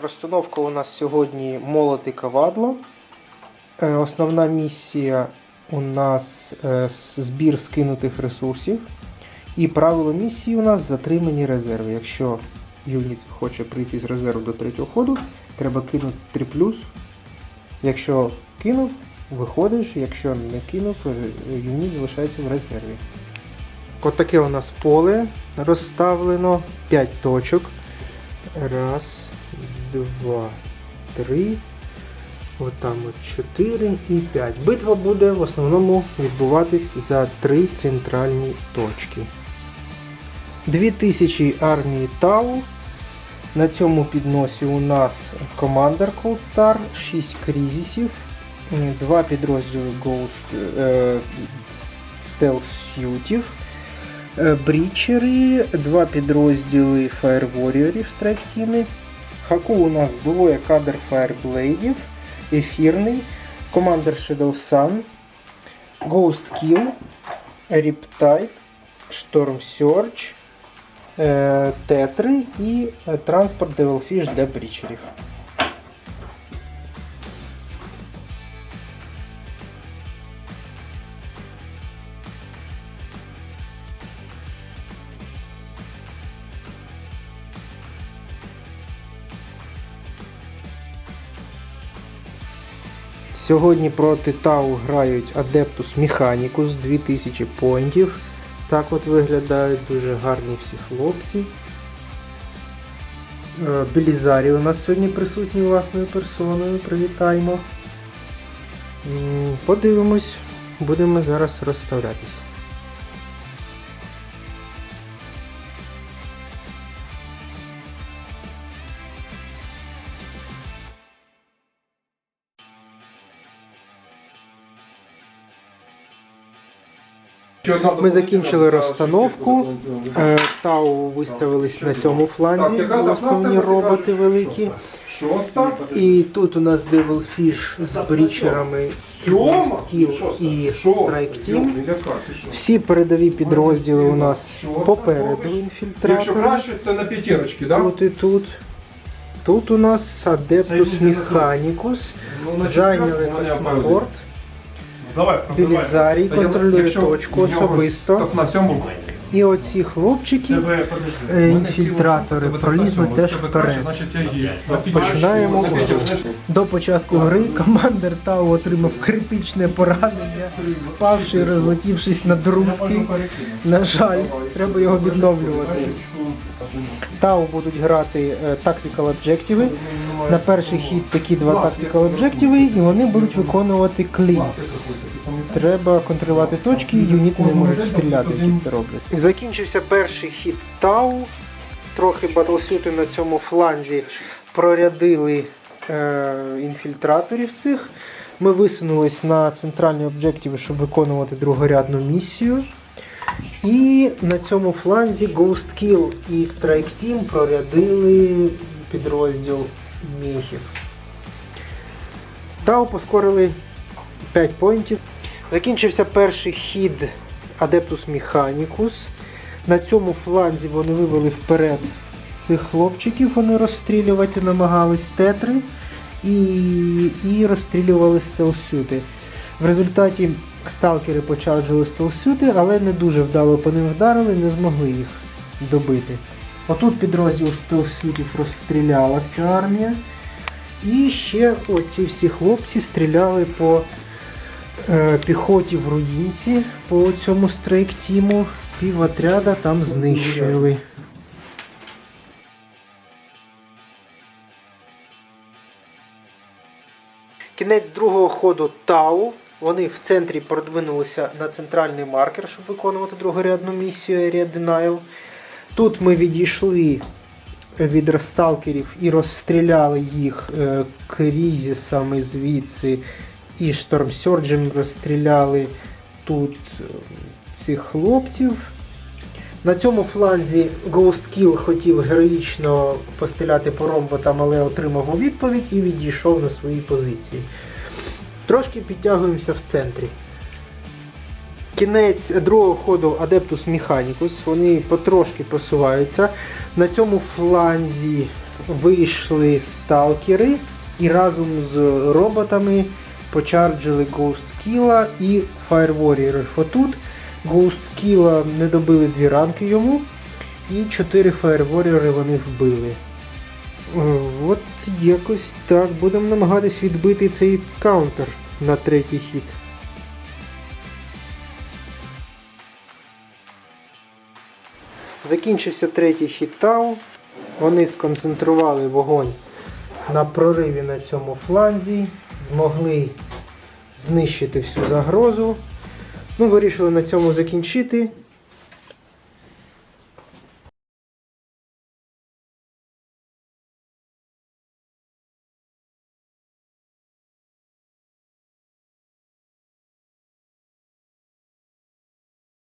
розстановка у нас сьогодні молот і кавадло. Е, Основна місія у нас е, збір скинутих ресурсів. І правило місії у нас затримані резерви. Якщо юніт хоче прийти з резерву до третього ходу, треба кинути 3 Якщо кинув, виходиш, якщо не кинув, е, юніт залишається в резерві. От таке у нас поле розставлено. 5 точок. Раз, два, три. От там от 4 і 5. Битва буде в основному відбуватись за три центральні точки. 2000 армії Тау. На цьому підносі у нас Commander Cold Star, 6 кризисів, 2 підрозділи Ghost е, Stealth Suitів, брічери, 2 підрозділи Fire Warriorів Strike Team. Хаку у нас двоє кадр Fireblade, ефірний, Commander Shadow Sun, Ghost Kill, Riptide, Storm е, Тетри і е, транспорт Devilfish для брічерів. Сьогодні проти Тау грають Adeptus Mechanicus 2000 поінтів. Так от виглядають дуже гарні всі хлопці. Білізарі у нас сьогодні присутні власною персоною. Привітаємо. Подивимось, будемо зараз розставлятись. Ми закінчили розстановку. Е, Тау виставились на цьому фланзі, основні роботи великі. І тут у нас Devilfish з брічерами. Kill і Strike Team. Всі передові підрозділи у нас попереду Якщо краще, це на п'ятірочки, так? Тут і тут. Тут у нас Adeptus Mechanicus. Ну, Зайняли космопорт. Білізарій контролює точку особисто. На сьому. І оці хлопчики, е, інфільтратори, пролізли теж вперед. Починаємо На До початку гри командир Тау отримав критичне поранення, впавши і розлетівшись на друзки. На жаль, треба його відновлювати. Тау будуть грати е, Tactical Objective. На перший хід такі два Tactical Objective, і вони будуть виконувати клінс. Треба контролювати точки, юніти не можуть стріляти, які це роблять. Закінчився перший хід Тау. Трохи батлсюти на цьому фланзі прорядили е, інфільтраторів цих. Ми висунулись на центральні об'єктиви, щоб виконувати другорядну місію. І на цьому фланзі Ghost Kill і Strike Team прорядили підрозділ міхів. Тау поскорили 5 поінтів. Закінчився перший хід Adeptus Mechanicus. На цьому фланзі вони вивели вперед цих хлопчиків, вони розстрілювати намагались тетри і, і розстрілювали стелсюти. В результаті сталкери почарджили стелсюти, але не дуже вдало по ним вдарили, не змогли їх добити. Отут підрозділ стелсютів розстріляла вся армія. І ще оці всі хлопці стріляли по е, піхоті в руїнці, по цьому стрейк-тіму. Пів отряда там знищили. Кінець другого ходу Тау. Вони в центрі продвинулися на центральний маркер, щоб виконувати другорядну місію Area Denial. Тут ми відійшли від розсталкерів і розстріляли їх е, крізісами звідси і штормсьорджем розстріляли тут е, цих хлопців. На цьому фланзі Ghost Kill хотів героїчно постріляти по ромботам, але отримав у відповідь і відійшов на свої позиції. Трошки підтягуємося в центрі. Кінець другого ходу Adeptus Mechanicus. Вони потрошки просуваються. На цьому фланзі вийшли сталкери і разом з роботами почарджили Ghost Kill і Fire Warrior. Отут Ghost Kill не добили дві ранки йому, і 4 Fire Warrior вони вбили. От якось так. Будемо намагатись відбити цей каунтер на третій хід. Закінчився третій хід Тау. Вони сконцентрували вогонь на прориві на цьому фланзі, змогли знищити всю загрозу. Ну, вирішили на цьому закінчити.